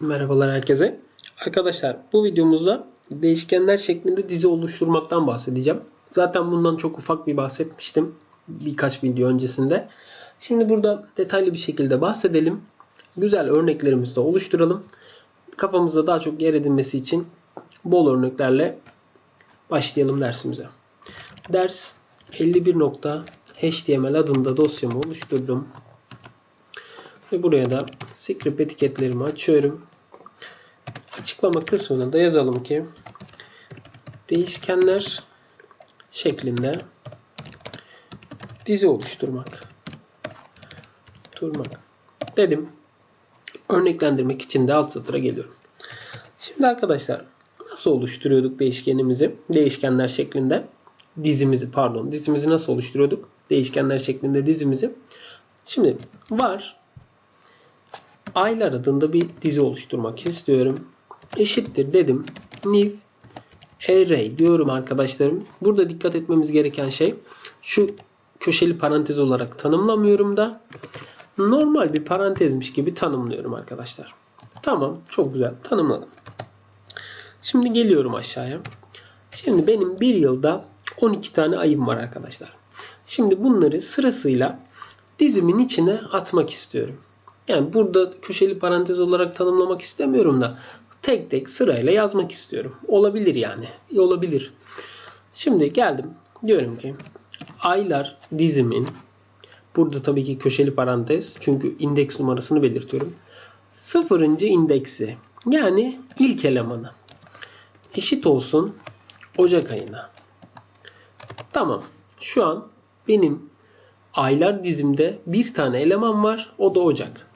Merhabalar herkese. Arkadaşlar bu videomuzda değişkenler şeklinde dizi oluşturmaktan bahsedeceğim. Zaten bundan çok ufak bir bahsetmiştim birkaç video öncesinde. Şimdi burada detaylı bir şekilde bahsedelim. Güzel örneklerimizi de oluşturalım. Kafamızda daha çok yer edinmesi için bol örneklerle başlayalım dersimize. Ders 51.html adında dosyamı oluşturdum. Ve buraya da script etiketlerimi açıyorum. Açıklama kısmına da yazalım ki değişkenler şeklinde dizi oluşturmak. Durmak. Dedim. Örneklendirmek için de alt satıra geliyorum. Şimdi arkadaşlar nasıl oluşturuyorduk değişkenimizi? Değişkenler şeklinde dizimizi pardon dizimizi nasıl oluşturuyorduk? Değişkenler şeklinde dizimizi. Şimdi var aylar adında bir dizi oluşturmak istiyorum. Eşittir dedim. New array diyorum arkadaşlarım. Burada dikkat etmemiz gereken şey şu köşeli parantez olarak tanımlamıyorum da normal bir parantezmiş gibi tanımlıyorum arkadaşlar. Tamam çok güzel tanımladım. Şimdi geliyorum aşağıya. Şimdi benim bir yılda 12 tane ayım var arkadaşlar. Şimdi bunları sırasıyla dizimin içine atmak istiyorum. Yani burada köşeli parantez olarak tanımlamak istemiyorum da tek tek sırayla yazmak istiyorum. Olabilir yani. Olabilir. Şimdi geldim. Diyorum ki aylar dizimin burada tabii ki köşeli parantez çünkü indeks numarasını belirtiyorum. Sıfırıncı indeksi yani ilk elemanı eşit olsun Ocak ayına. Tamam. Şu an benim aylar dizimde bir tane eleman var. O da Ocak.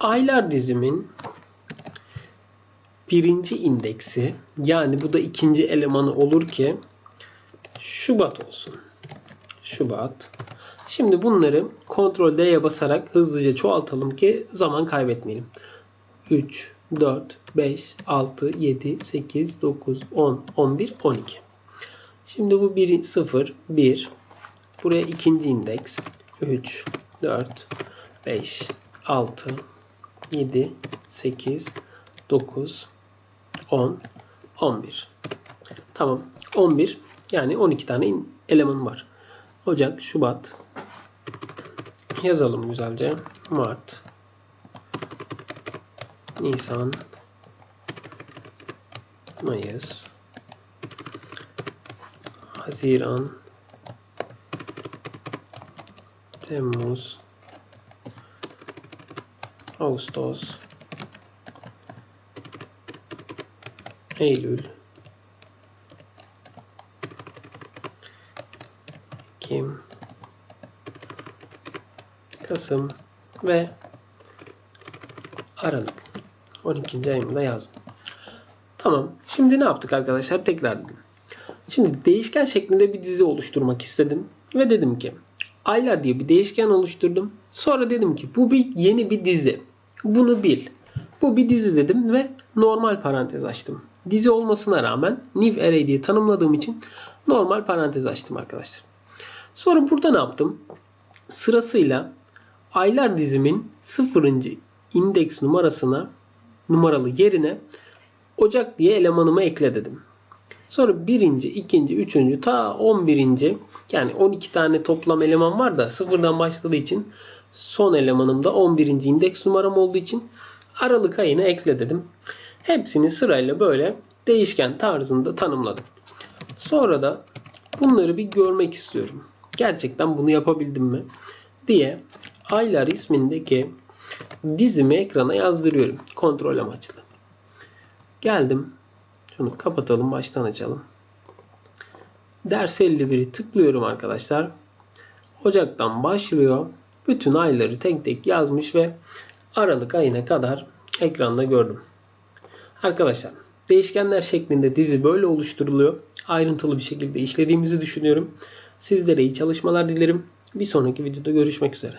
Aylar dizimin birinci indeksi yani bu da ikinci elemanı olur ki Şubat olsun. Şubat. Şimdi bunları Ctrl D'ye basarak hızlıca çoğaltalım ki zaman kaybetmeyelim. 3, 4, 5, 6, 7, 8, 9, 10, 11, 12. Şimdi bu 1, 0, 1. Buraya ikinci indeks. 3, 4, 5, 6, 7, 8, 9, 10, 11. Tamam. 11. Yani 12 tane eleman var. Ocak, Şubat. Yazalım güzelce. Mart. Nisan. Mayıs. Haziran. Temmuz. Ağustos, Eylül, Ekim, Kasım ve Aralık. 12. ayımda yazdım. Tamam. Şimdi ne yaptık arkadaşlar? Tekrar edelim. Şimdi değişken şeklinde bir dizi oluşturmak istedim. Ve dedim ki aylar diye bir değişken oluşturdum. Sonra dedim ki bu bir yeni bir dizi. Bunu bil. Bu bir dizi dedim ve normal parantez açtım. Dizi olmasına rağmen new array diye tanımladığım için normal parantez açtım arkadaşlar. Sonra burada ne yaptım? Sırasıyla aylar dizimin 0. indeks numarasına numaralı yerine Ocak diye elemanımı ekle dedim. Sonra birinci, ikinci, üçüncü ta 11. yani 12 tane toplam eleman var da sıfırdan başladığı için son elemanım da 11. indeks numaram olduğu için Aralık ayına ekle dedim. Hepsini sırayla böyle değişken tarzında tanımladım. Sonra da bunları bir görmek istiyorum. Gerçekten bunu yapabildim mi diye aylar ismindeki dizimi ekrana yazdırıyorum. Kontrol amaçlı. Geldim. Şunu kapatalım. Baştan açalım. Ders 51'i tıklıyorum arkadaşlar. Ocaktan başlıyor. Bütün ayları tek tek yazmış ve Aralık ayına kadar ekranda gördüm. Arkadaşlar değişkenler şeklinde dizi böyle oluşturuluyor. Ayrıntılı bir şekilde işlediğimizi düşünüyorum. Sizlere iyi çalışmalar dilerim. Bir sonraki videoda görüşmek üzere.